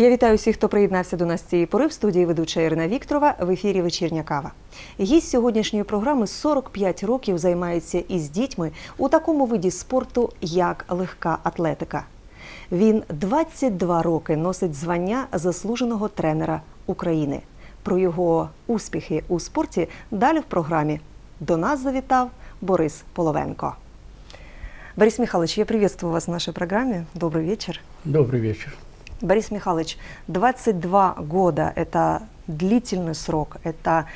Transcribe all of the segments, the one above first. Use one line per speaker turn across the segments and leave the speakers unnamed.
Я вітаю всіх, хто приєднався до нас цієї пори в студії ведуча Ірина Вікторова в ефірі Вечірня кава. Гість сьогоднішньої програми 45 років займається із дітьми у такому виді спорту, як легка атлетика. Він 22 роки носить звання заслуженого тренера України. Про його успіхи у спорті далі в програмі. До нас завітав Борис Половенко. Борис Михайлович, я приветствую вас в нашей программе. Добрый вечер.
Добрый вечер.
Борис Михайлович, 22 года – это длительный срок, это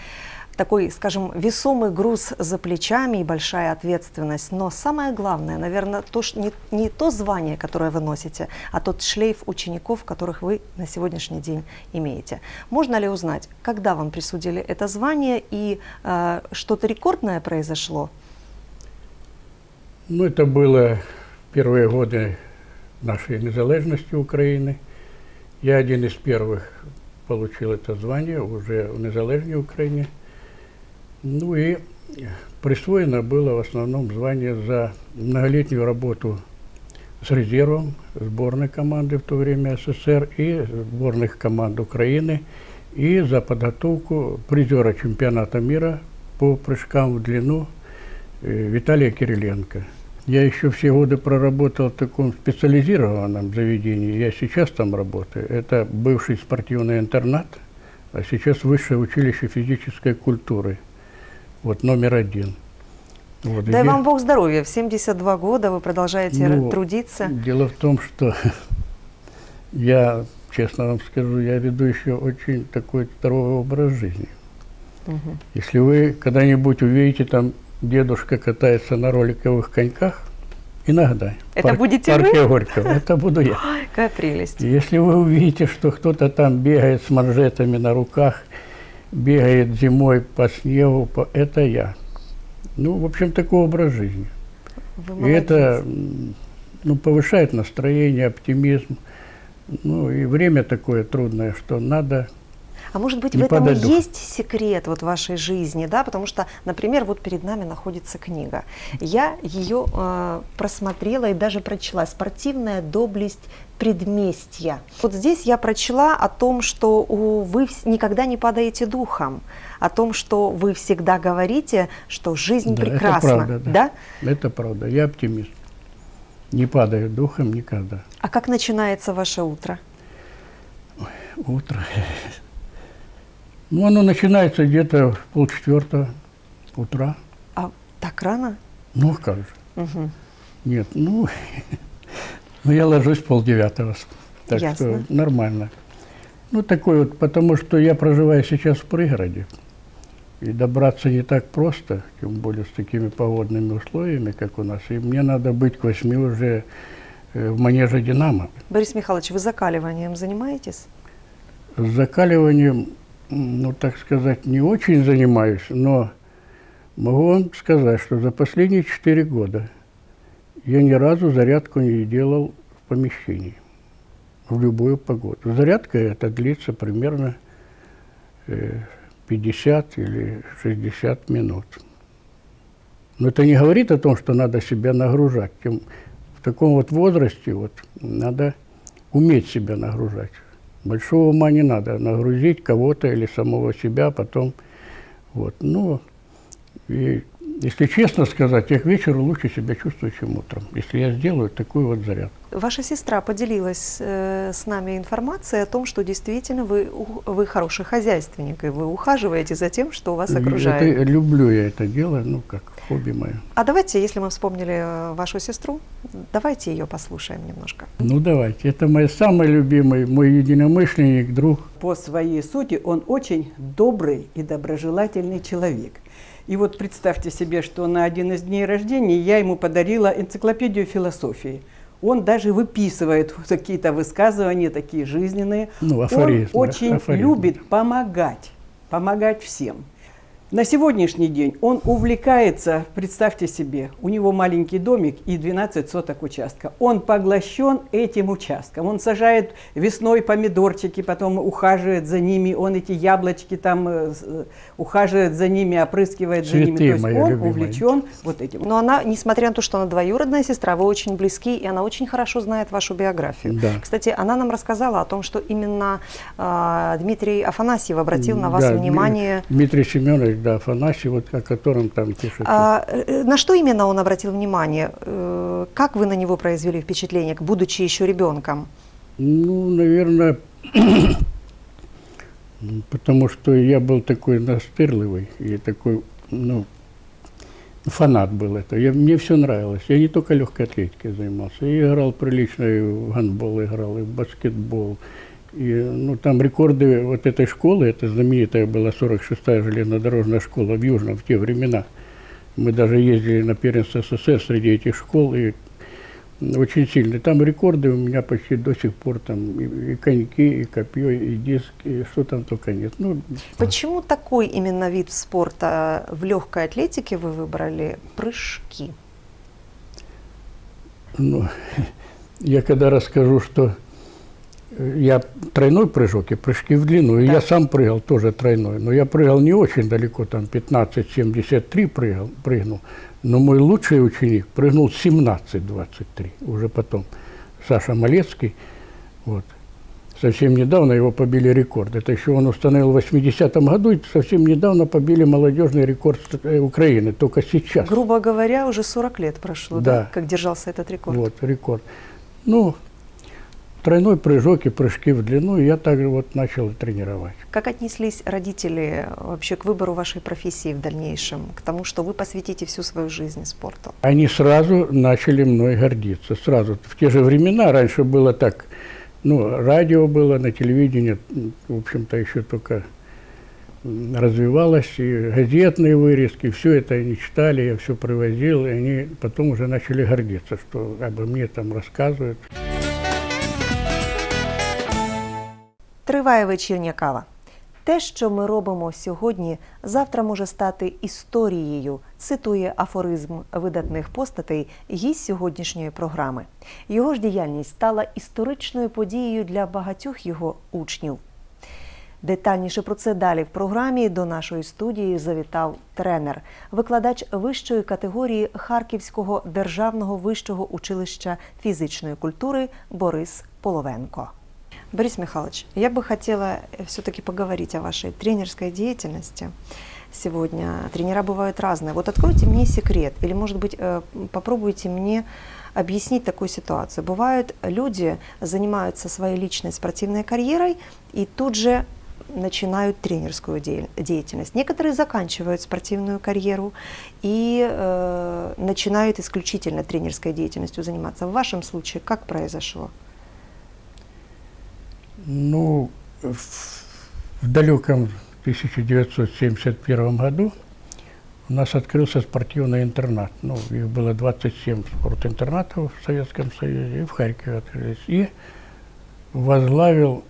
такой, скажем, весомый груз за плечами и большая ответственность. Но самое главное, наверное, то, ш- не, не то звание, которое вы носите, а тот шлейф учеников, которых вы на сегодняшний день имеете. Можно ли узнать, когда вам присудили это звание и э, что-то рекордное произошло?
Ну, это было первые годы нашей незалежности Украины. Я один из первых получил это звание уже в незалежной Украине. Ну и присвоено было в основном звание за многолетнюю работу с резервом сборной команды в то время СССР и сборных команд Украины и за подготовку призера чемпионата мира по прыжкам в длину э, Виталия Кириленко. Я еще все годы проработал в таком специализированном заведении. Я сейчас там работаю. Это бывший спортивный интернат, а сейчас высшее училище физической культуры. Вот номер один. Вот,
Дай
где-
вам Бог здоровья. В 72 года вы продолжаете
Ну,
трудиться.
Дело в том, что я, честно вам скажу, я веду еще очень такой здоровый образ жизни.
Мгм.
Если вы когда-нибудь увидите, там дедушка катается на роликовых коньках, иногда.
Это будете
в парке
вы?
Горького. Это буду я.
Ой, какая прелесть.
Если вы увидите, что кто-то там бегает с манжетами на руках, бегает зимой по снегу, по- это я. Ну, в общем, такой образ жизни.
Вы
И это ну, повышает настроение, оптимизм. Ну и время такое трудное, что надо.
А может быть,
не
в этом и
падать духом.
есть секрет вот вашей жизни, да? Потому что, например, вот перед нами находится книга. Я ее э, просмотрела и даже прочла. «Спортивная доблесть предместья». Вот здесь я прочла о том, что вы никогда не падаете духом, о том, что вы всегда говорите, что жизнь
Да, это
прекрасна,
правда, да.
да?
Это правда. Я оптимист. Не падаю духом никогда.
А как начинается ваше утро?
Утро. Ну, оно начинается где-то в полчетвертого утра.
А так рано?
Ну, как же?
Мгм.
Нет, ну, ну я ложусь полдевятого. Так
Ясно.
что нормально. Ну, такой вот, потому что я проживаю сейчас в пригороде. И добраться не так просто, тем более с такими погодными условиями, как у нас. И мне надо быть к восьми уже э, в манеже «Динамо».
Борис Михайлович, вы закаливанием занимаетесь?
С закаливанием, ну, так сказать, не очень занимаюсь, но могу вам сказать, что за последние четыре года я ни разу зарядку не делал в помещении в любую погоду. Зарядка это длится примерно э, 50 или 60 минут. Но это не говорит о том, что надо себя нагружать. Тем, в таком вот возрасте вот, надо уметь себя нагружать. Большого ума не надо нагрузить кого-то или самого себя, потом вот. Ну, и если честно сказать, я к вечеру лучше себя чувствую, чем утром, если я сделаю такую вот зарядку.
Ваша сестра поделилась э, с нами информацией о том, что действительно вы, у- вы хороший хозяйственник, и вы ухаживаете за тем, что вас
И
окружает.
это- люблю я это дело, ну, как хобби мое.
А давайте, если мы вспомнили э, вашу сестру, давайте ее послушаем немножко.
Ну, давайте. Это мой самый любимый, мой единомышленник, друг.
По своей сути он очень добрый и доброжелательный человек. И вот представьте себе, что на один из дней рождения я ему подарила энциклопедию философии. Он даже выписывает какие-то высказывания такие жизньные.
Ну,
Он
афоризмы,
очень
афоризмы.
любит помогать, помогать всем. На сегодняшний день он увлекается, представьте себе, у него маленький домик и 12 соток участка. Он поглощен этим участком. Он сажает весной помидорчики, потом ухаживает за ними, он эти яблочки там э, э, ухаживает за ними, опрыскивает за ними.
Цветы
То есть он
любимые.
увлечен вот этим.
Но она, несмотря на то, что она двоюродная сестра, вы очень близки, и она очень хорошо знает вашу биографию.
Да.
Кстати, она нам рассказала о том, что именно а, Дмитрий Афанасьев обратил на вас
Да,
внимание.
Дмитрий Семенович, да, Афанасий, вот о котором там пишет.
А, э, на что именно он обратил внимание? Э, Как вы на него произвели впечатление, будучи еще ребенком?
Ну, наверное, потому что я был такой настырливый и такой, ну, фанат был это. Я, мне все нравилось. Я не только легкой атлетикой занимался. Я играл прилично, и в гандбол играл, и в баскетбол. И, ну, там рекорды вот этой школы, это знаменитая была 46-я железнодорожная школа в Южном в те времена. Мы даже ездили на первенство СССР среди этих школ, и очень сильный. Там рекорды у меня почти до сих пор там и, и коньки, и копье, и диск, и что там только нет. Ну,
Почему такой именно вид спорта в легкой атлетике вы выбрали? Прыжки.
ну, я когда расскажу, что э, я тройной прыжок и прыжки в длину, и
Да.
я сам прыгал тоже тройной, но я прыгал не очень далеко, там 15-73 прыгал, прыгнул, но мой лучший ученик прыгнул 17-23, уже потом, Саша Малецкий, вот. Совсем недавно его побили рекорд. Это еще он установил в 80-м году, и совсем недавно побили молодежный рекорд э, Украины, только сейчас.
Грубо говоря, уже 40 лет прошло, да,
Да.
как держался этот рекорд.
Вот, рекорд. Ну, тройной прыжок и прыжки в длину я также вот начал тренировать.
Как отнеслись родители вообще к выбору вашей профессии в дальнейшем, к тому, что вы посвятите всю свою жизнь спорту?
Они сразу начали мной гордиться, сразу. В те же времена, раньше было так, ну, радио было, на телевидении, в общем-то, еще только развивалось, и газетные вырезки, все это они читали, я все привозил, и они потом уже начали гордиться, что обо мне там рассказывают.
Триває вечірня кава. Те, що ми робимо сьогодні, завтра може стати історією, цитує афоризм видатних постатей гість сьогоднішньої програми. Його ж діяльність стала історичною подією для багатьох його учнів. Детальніше про це далі в програмі до нашої студії завітав тренер, викладач вищої категорії Харківського державного вищого училища фізичної культури Борис Половенко. Борис Михайлович, я бы хотела все-таки поговорить о вашей тренерской деятельности. Сегодня тренера бывают разные. Вот откройте мне секрет, или, может быть, э, попробуйте мне объяснить такую ситуацию. Бывают люди занимаются своей личной спортивной карьерой и тут же начинают тренерскую де- деятельность. Некоторые заканчивают спортивную карьеру и э, начинают исключительно тренерской деятельностью заниматься. В вашем случае как произошло?
Ну, в, далеком 1971 году у нас открылся спортивный интернат. Ну, их было 27 спортинтернатов в Советском Союзе, и в Харькове открылись. И возглавил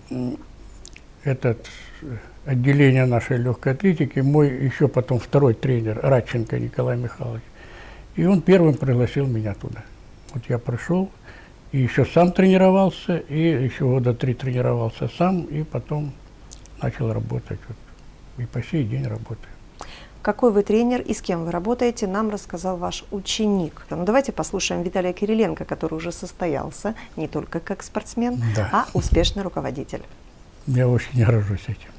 этот э, отделение нашей легкой атлетики мой еще потом второй тренер Радченко Николай Михайлович. И он первым пригласил меня туда. Вот я пришел, и еще сам тренировался, и еще года три тренировался сам, и потом начал работать. Вот. И по сей день работаю.
Какой вы тренер и с кем вы работаете, нам рассказал ваш ученик. Ну, давайте послушаем Виталия Кириленко, который уже состоялся не только как спортсмен,
Да.
а успешный руководитель.
Я очень горжусь этим.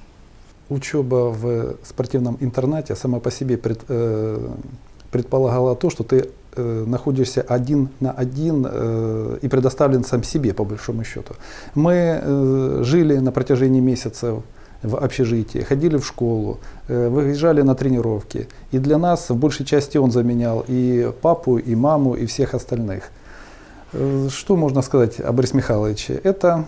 Учеба в спортивном интернате сама по себе пред- э, предполагала то, что ты э, находишься один на один э, и предоставлен сам себе, по большому счету. Мы э, жили на протяжении месяцев в общежитии, ходили в школу, э, выезжали на тренировки. И для нас в большей части он заменял и папу, и маму, и всех остальных. Э, Что можно сказать о Борисе Михайловиче? Это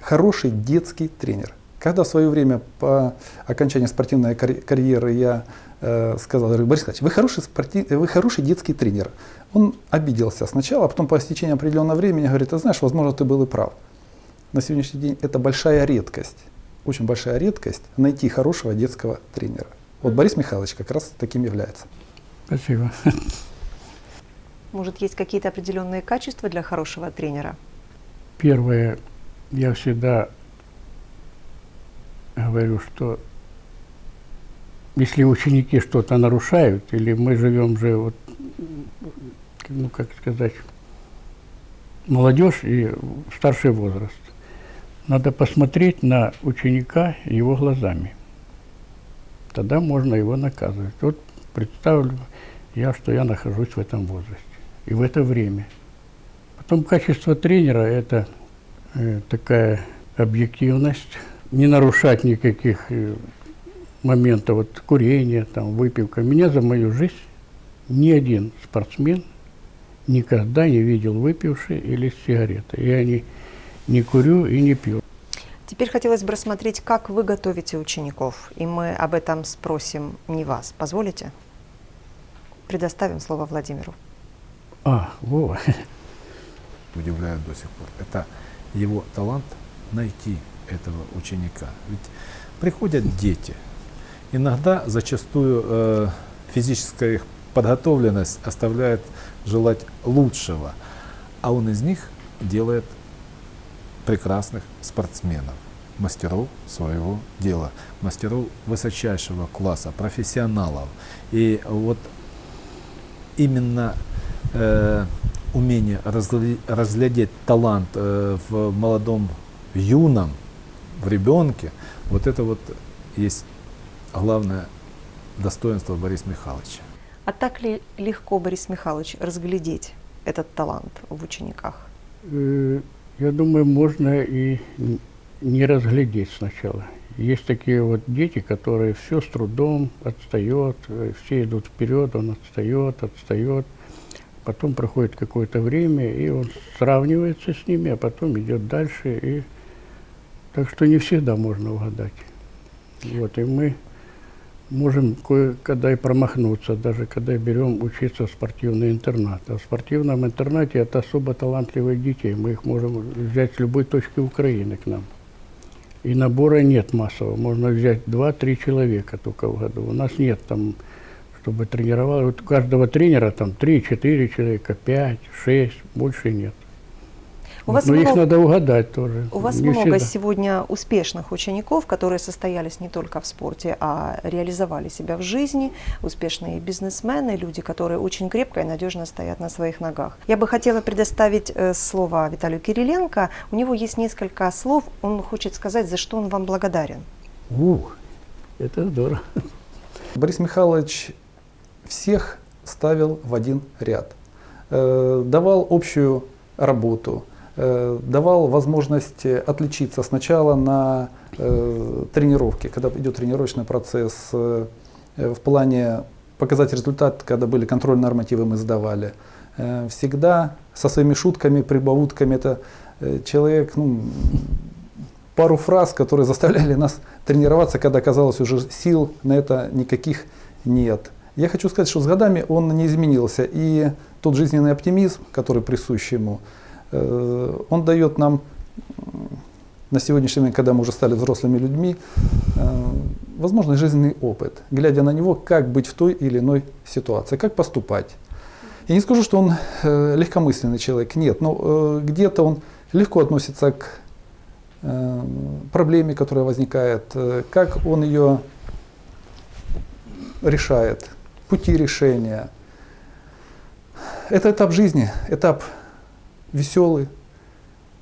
хороший детский тренер. Когда в свое время по окончании спортивной карь- карьеры я э, сказал, говорю, Борис Николаевич, вы хороший, спорти- вы хороший детский тренер. Он обиделся сначала, а потом по истечении определенного времени говорит, ты знаешь, возможно, ты был и прав. На сегодняшний день это большая редкость, очень большая редкость найти хорошего детского тренера. Вот Борис Михайлович как раз таким является.
Спасибо.
Может, есть какие-то определенные качества для хорошего тренера?
Первое, я всегда говорю, что если ученики что-то нарушают, или мы живем же, вот, ну как сказать, молодежь и старший возраст, надо посмотреть на ученика его глазами. Тогда можно его наказывать. Вот представлю я, что я нахожусь в этом возрасте и в это время. Потом качество тренера – это э, такая объективность, не нарушать никаких э, моментов, вот курения, там, выпивка. Меня за мою жизнь ни один спортсмен никогда не видел выпивший или с сигаретой. Я не, не курю и не пью.
Теперь хотелось бы рассмотреть, как вы готовите учеников, и мы об этом спросим не вас. Позволите? Предоставим слово Владимиру.
А, Вова.
удивляют до сих пор. Это его талант найти этого ученика. Ведь приходят дети. Иногда, зачастую, э, физическая их подготовленность оставляет желать лучшего, а он из них делает прекрасных спортсменов, мастеров своего дела, мастеров высочайшего класса, профессионалов. И вот именно э, умение разглядеть талант э, в молодом, юном, в ребенке, вот это вот есть главное достоинство Бориса Михайловича.
А так ли легко, Борис Михайлович, разглядеть этот талант в учениках?
Э, Я думаю, можно и не разглядеть сначала. Есть такие вот дети, которые все с трудом отстает, э, все идут вперед, он отстает, отстает. Потом проходит какое-то время, и он сравнивается с ними, а потом идет дальше. И... Так что не всегда можно угадать. Вот, и мы можем кое-когда и промахнуться, даже когда берем учиться в спортивный интернат. А в спортивном интернате это особо талантливых детей. Мы их можем взять с любой точки Украины к нам. И набора нет массового. Можно взять 2-3 человека только в году. У нас нет там, чтобы тренировал. Вот у каждого тренера там 3-4 человека, 5, 6, больше нет.
У вас
Но их
много-
надо угадать тоже.
У вас
Не
много
всегда.
сегодня успешных учеников, которые состоялись не только в спорте, а реализовали себя в жизни, успешные бизнесмены, люди, которые очень крепко и надежно стоят на своих ногах. Я бы хотела предоставить э, слово Виталию Кириленко. У него есть несколько слов, он хочет сказать, за что он вам благодарен.
Ух, это здорово.
Борис Михайлович всех ставил в один ряд, Э, давал общую работу, давал возможность э, отличиться сначала на э, тренировке, когда идет тренировочный процесс, э, э, в плане показать результат, когда были контрольные нормативы, мы сдавали. Э, Всегда со своими шутками, прибаутками, это э, человек, ну, пару фраз, которые заставляли нас тренироваться, когда казалось уже сил на это никаких нет. Я хочу сказать, что с годами он не изменился. И тот жизненный оптимизм, который присущ ему, э, он дает нам на сегодняшний момент, когда мы уже стали взрослыми людьми, э, возможно, жизненный опыт, глядя на него, как быть в той или иной ситуации, как поступать. Я не скажу, что он э, легкомысленный человек, нет, но э, где-то он легко относится к э, проблеме, которая возникает, э, как он ее решает, пути решения. Это этап жизни, этап веселый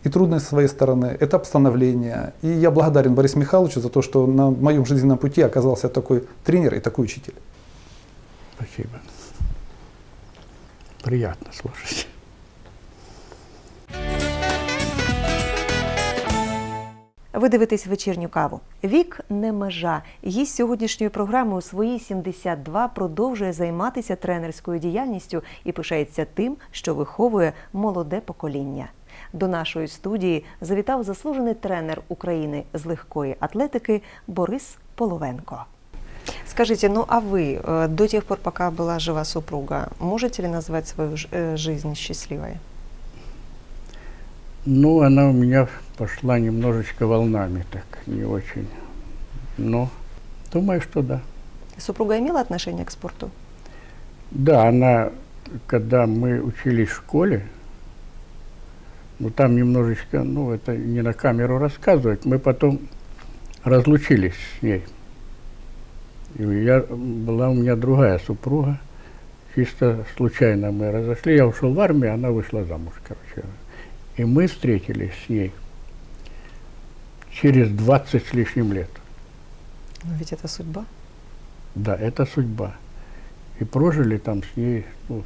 и трудный с своей стороны, этап становления. И я благодарен Борису Михайловичу за то, что на моем жизненном пути оказался такой тренер и такой учитель.
Спасибо. Приятно слушать.
Ви дивитесь вечірню каву. Вік не межа. Гість сьогоднішньої програми у свої 72 продовжує займатися тренерською діяльністю і пишається тим, що виховує молоде покоління. До нашої студії завітав заслужений тренер України з легкої атлетики Борис Половенко. Скажите, ну а вы э, до тех пор, пока была жива супруга, можете ли назвать свою ж- э, жизнь счастливой?
Ну, она у меня пошла немножечко волнами, так, не очень. Но думаю, что да.
Супруга имела отношение к спорту?
Да, она, когда мы учились в школе, ну там немножечко, ну это не на камеру рассказывать, мы потом разлучились с ней. И я, была у меня другая супруга, чисто случайно мы разошли, я ушел в армию, она вышла замуж, короче. И мы встретились с ней через 20 с лишним лет.
Но ведь это судьба.
Да, это судьба. И прожили там с ней ну,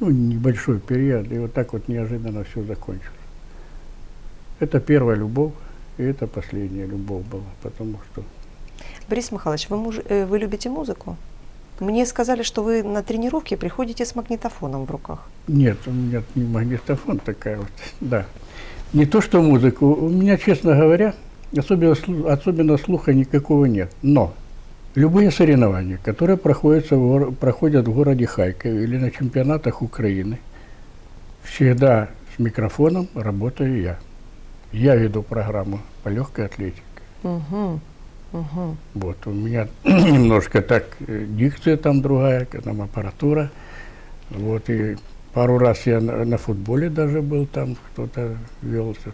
ну, небольшой период, и вот так вот неожиданно все закончилось. Это первая любовь, и это последняя любовь была, потому что
Борис Михайлович, вы, муж- э, вы любите музыку? Мне сказали, что вы на тренировке приходите с магнитофоном в руках.
нет, у меня не магнитофон такая вот, да. Не то что музыку, у меня, честно говоря, особенно, особенно слуха никакого нет. Но любые соревнования, которые проходятся в проходят в городе Харькове или на чемпионатах Украины, всегда с микрофоном работаю я. Я веду программу по легкой атлетике.
Угу. Угу.
Вот, у меня немножко так э, дикция там другая, там аппаратура. Вот, и пару раз я на, на футболе даже был, там кто-то вел. это.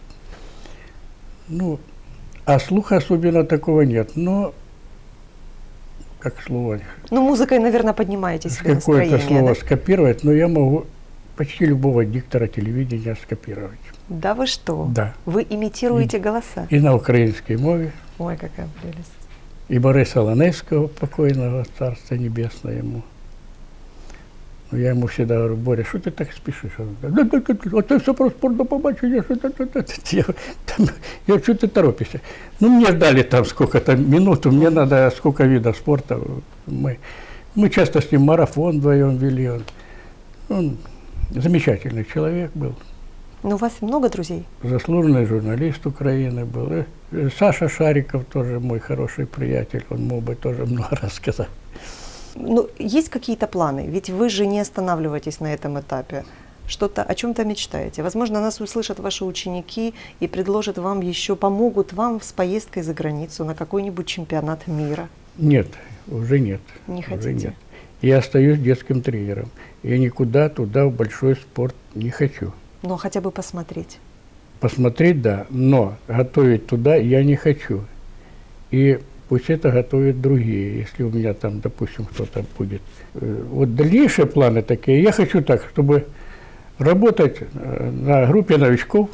Ну, а слуха особенно такого нет, но, как слово,
Ну, музыкой, наверное, поднимаете себе
какое-то слово
да?
скопировать, но я могу почти любого диктора телевидения скопировать.
Да вы что?
Да.
Вы имитируете голоса?
И на украинской мове,
Ой, какая прелесть.
и Бориса Ланевского, покойного, царство небесное ему. Ну, я ему всегда говорю, Боря, что ты так спешишь? Он говорит, «Да, да, да, а ты все про спорт до побачення, що та- та- та». Я, там, я что ты торопишься? Ну, мне дали там сколько-то минут, мне надо сколько видов спорта. Мы, мы часто с ним марафон вдвоем вели. Он, он замечательный человек был.
Ну, у вас много друзей?
заслуженный журналист Украины был. Саша Шариков тоже мой хороший приятель, он мог бы тоже много рассказать.
Ну, есть какие-то планы? Ведь вы же не останавливаетесь на этом этапе. Что-то, о чем-то мечтаете. Возможно, нас услышат ваши ученики и предложат вам еще, помогут вам с поездкой за границу на какой-нибудь чемпионат мира.
Нет, уже нет.
Не
уже
хотите?
нет. Я остаюсь детским тренером. Я никуда туда в большой спорт не хочу.
Но хотя бы посмотреть.
Посмотреть, да, но готовить туда я не хочу. И пусть это готовят другие, если у меня там, допустим, кто-то будет. Э, Вот дальнейшие планы такие. Я хочу так, чтобы работать э, на группе новичков.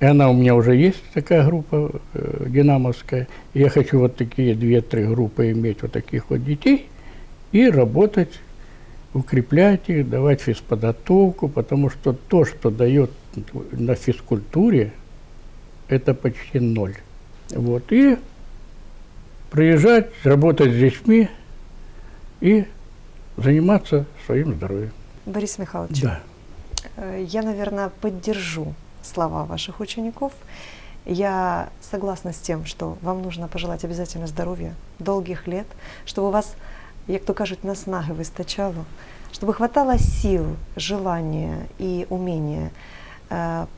И она у меня уже есть, такая группа э, динамовская. Я хочу вот такие две-три группы иметь, вот таких вот детей, и работать укреплять их, давать физподготовку, потому что то, что дает на физкультуре, это почти ноль. Вот. И приезжать, работать с детьми и заниматься своим здоровьем.
Борис Михайлович,
Да.
э, я, наверное, поддержу слова ваших учеников. Я согласна с тем, что вам нужно пожелать обязательно здоров'я, долгих лет, щоб у вас, як то кажуть, наснаги вистачало, чтобы хватало сил, желания и умения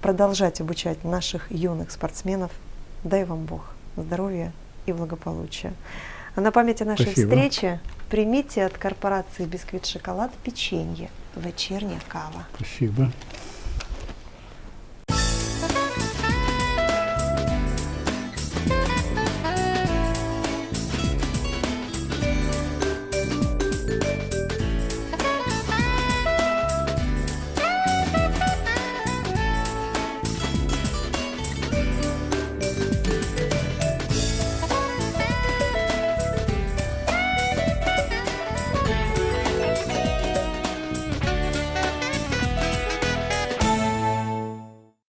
продолжать обучать наших юных спортсменов. Дай вам Бог здоровья и благополучия. А на память о нашей
Спасибо.
встрече примите от корпорации «Бисквит Шоколад» печенье «Вечерняя кава».
Спасибо.